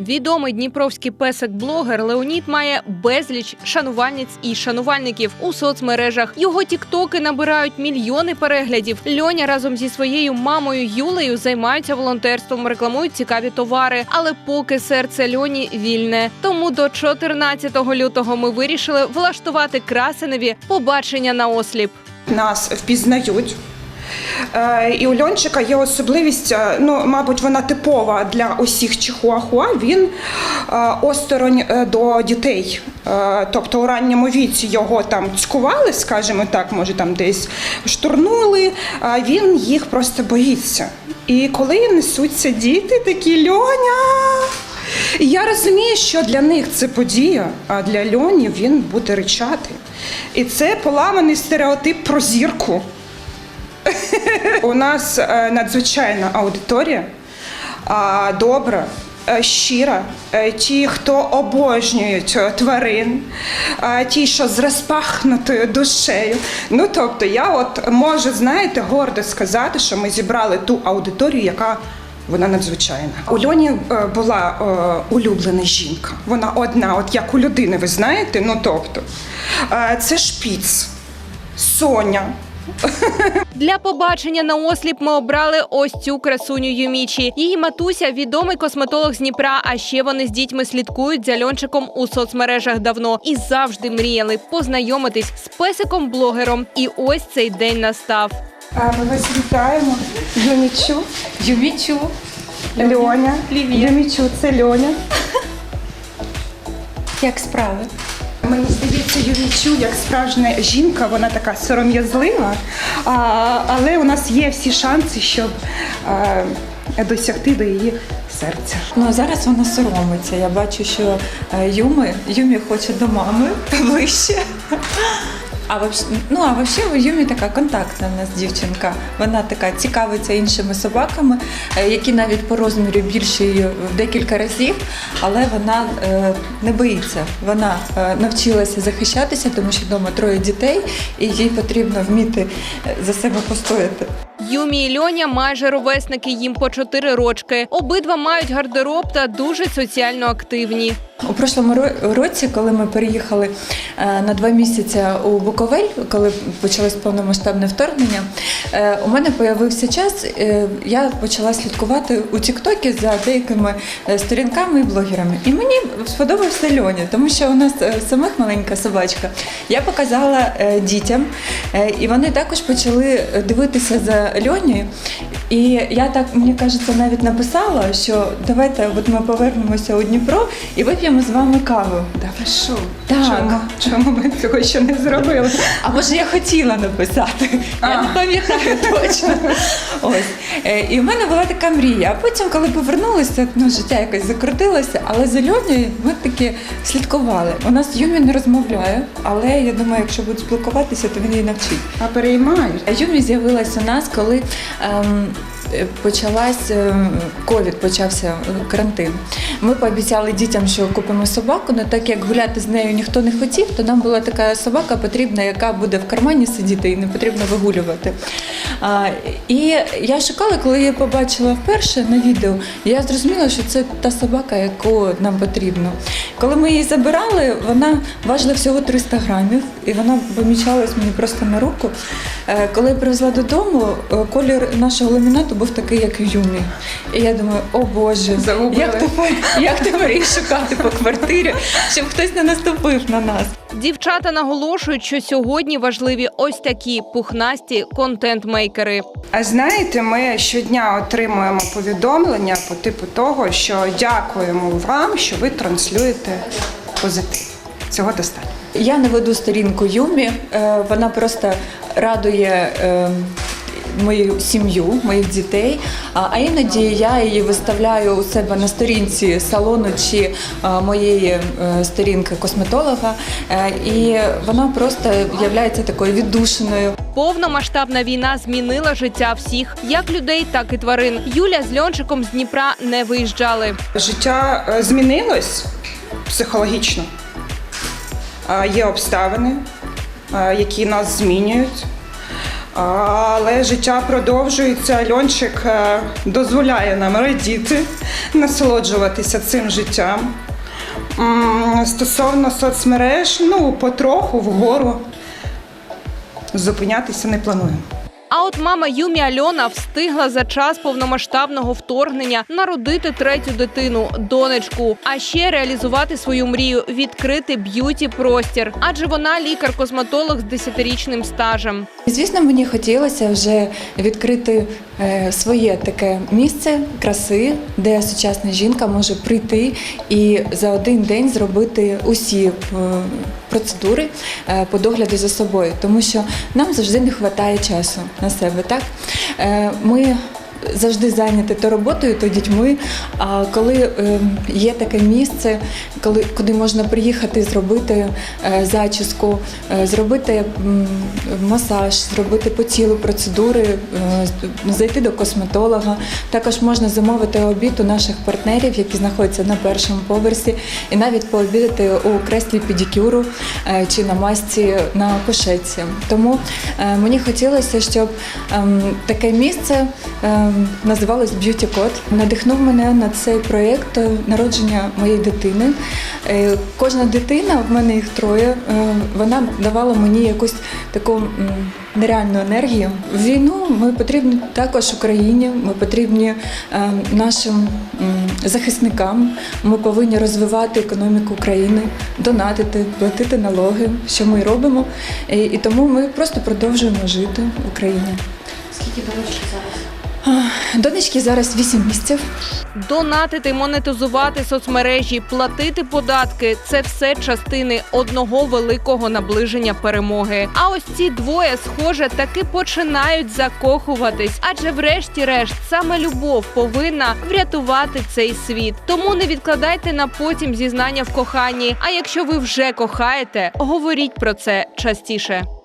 Відомий дніпровський песик-блогер Леонід має безліч шанувальниць і шанувальників у соцмережах. Його тіктоки набирають мільйони переглядів. Льоня разом зі своєю мамою Юлею займаються волонтерством, рекламують цікаві товари. Але поки серце Льоні вільне. Тому до 14 лютого ми вирішили влаштувати красеневі побачення на осліп. нас впізнають. Е, І у Льончика є особливість, е, ну, мабуть, вона типова для усіх чихуахуа. Він е, осторонь до дітей. Тобто у ранньому віці його там цькували, скажімо так, може там десь штурнули, а він їх просто боїться. І коли несуться діти, такі Льоня. Я розумію, що для них це подія, а для Льоні він буде ричати. І це поламаний стереотип про зірку. У нас е, надзвичайна аудиторія, добра, е, щира. Е, Ті, хто обожнюють тварин, ті, що з розпахнутою душею. Ну тобто, я от можу, знаєте, гордо сказати, що ми зібрали ту аудиторію, яка вона надзвичайна. У Льоні була улюблена жінка. Вона одна, от як у людини, ви знаєте. Ну тобто, це шпіц, Соня. Для побачення на осліп ми обрали ось цю красуню Юмічі. Її матуся відомий косметолог з Дніпра. А ще вони з дітьми слідкують за льончиком у соцмережах давно і завжди мріяли познайомитись з песиком-блогером. І ось цей день настав. А, Ми вас вітаємо. Юмічу, Юмічу. Льоня. Привіт. Юмічу, це Льоня. Як справи? Мені як справжня жінка, вона така сором'язлива, але у нас є всі шанси, щоб досягти до її серця. Ну зараз вона соромиться. Я бачу, що Юмі, Юми, Юмі хоче до мами ближче. А вообще, ну а вообще Юмі така контактна в нас дівчинка. Вона така цікавиться іншими собаками, е, які навіть по розміру більші її в декілька разів, але вона е, не боїться. Вона е, навчилася захищатися, тому що вдома троє дітей, і їй потрібно вміти за себе постояти. Юмі і Льоня майже ровесники їм по 4 рочки. Обидва мають гардероб та дуже соціально активні. У прошлому році, коли ми переїхали е, на два місяці у Буковель, коли почалось повномасштабне вторгнення, е, у мене з'явився час. е, Я почала слідкувати у Тіктокі за деякими сторінками і блогерами. І мені сподобався Льоня, тому що у нас самих маленька собачка. Я показала дітям, і вони також почали дивитися за Льонею. І я так, мені кажеться, навіть написала, що давайте от ми повернемося у Дніпро і вип'ємо з вами каву. Да ви що? Так. Чому, чому ми цього ще не зробили? А може я хотіла написати? Я А. не пам'ятаю точно. Ось. Е, І в мене була така мрія. А потім, коли повернулися, ну, життя якось закрутилося, але з Альоною ми таки слідкували. У нас Юмі не розмовляє, але я думаю, якщо будуть спілкуватися, то він її навчить. А переймають. Юмі з'явилась у нас, коли ем, почалась ем, ковід, почався е, карантин. Ми пообіцяли дітям, що купимо собаку, але так як гуляти з нею ніхто не хотів, то нам була така собака потрібна, яка буде в кармані сидіти і не потрібно вигулювати. А, і я шукала, коли я побачила вперше на відео, я зрозуміла, що це та собака, яку нам потрібно. Коли ми її забирали, вона важила всього 300 грамів, і вона помічалась мені просто на руку. Е, Коли я привезла додому, е, колір нашого ламінату був такий, як у Юмі. І я думаю, о Боже, Загубили. як тепер, як тепер її шукати по квартирі, щоб хтось не наступив на нас. Дівчата наголошують, що сьогодні важливі ось такі пухнасті контент-мейкери. А знаєте, ми щодня отримуємо повідомлення по типу того, що дякуємо вам, що ви транслюєте позитив. Цього достатньо. Я не веду сторінку Юмі, е, вона просто радує. е, Мою сім'ю, моїх дітей, а іноді я її виставляю у себе на сторінці салону чи е, моєї сторінки косметолога, і вона просто є такою віддушиною. Повномасштабна війна змінила життя всіх, як людей, так і тварин. Юля з Льончиком з Дніпра не виїжджали. Життя змінилось психологічно. Є обставини, які нас змінюють. Але життя продовжується. Льончик дозволяє нам радіти, насолоджуватися цим життям. Стосовно соцмереж, ну, потроху вгору зупинятися не плануємо. А от мама Юмі Альона встигла за час повномасштабного вторгнення народити третю дитину, донечку, а ще реалізувати свою мрію відкрити б'юті простір, адже вона лікар-косметолог з 10-річним стажем. Звісно, мені хотілося вже відкрити е, своє таке місце краси, де сучасна жінка може прийти і за один день зробити усі е, процедури е, по догляду за собою, тому що нам завжди не вистачає часу на себе. Так Е, ми завжди зайняті то роботою, то дітьми. А коли е, є таке місце, коли куди можна приїхати, зробити е, зачіску, е, зробити масаж, зробити по тілу процедури, зайти до косметолога. Також можна замовити обід у наших партнерів, які знаходяться на першому поверсі, і навіть пообідати у креслі педикюру чи на масці на кошетці. Тому мені хотілося, щоб ем, таке місце ем, називалось Beauty Code. Надихнув мене на цей проєкт е, народження моєї дитини. Е, Кожна дитина, в мене їх троє, е, вона давала мені якусь таку нереальну енергію. Війну ми потрібні також Україні, ми потрібні е, нашим захисникам. Ми повинні розвивати економіку України, донатити, платити налоги, що ми робимо. І тому ми просто продовжуємо жити в Україні. Скільки донечки зараз? Донечки зараз 8 місяців. Донатити, монетизувати соцмережі, платити податки це все частини одного великого наближення перемоги. А ось ці двоє, схоже, таки починають закохуватись, адже, врешті-решт, саме любов повинна врятувати цей світ. Тому не відкладайте на потім зізнання в коханні. А якщо ви вже кохаєте, говоріть про це частіше.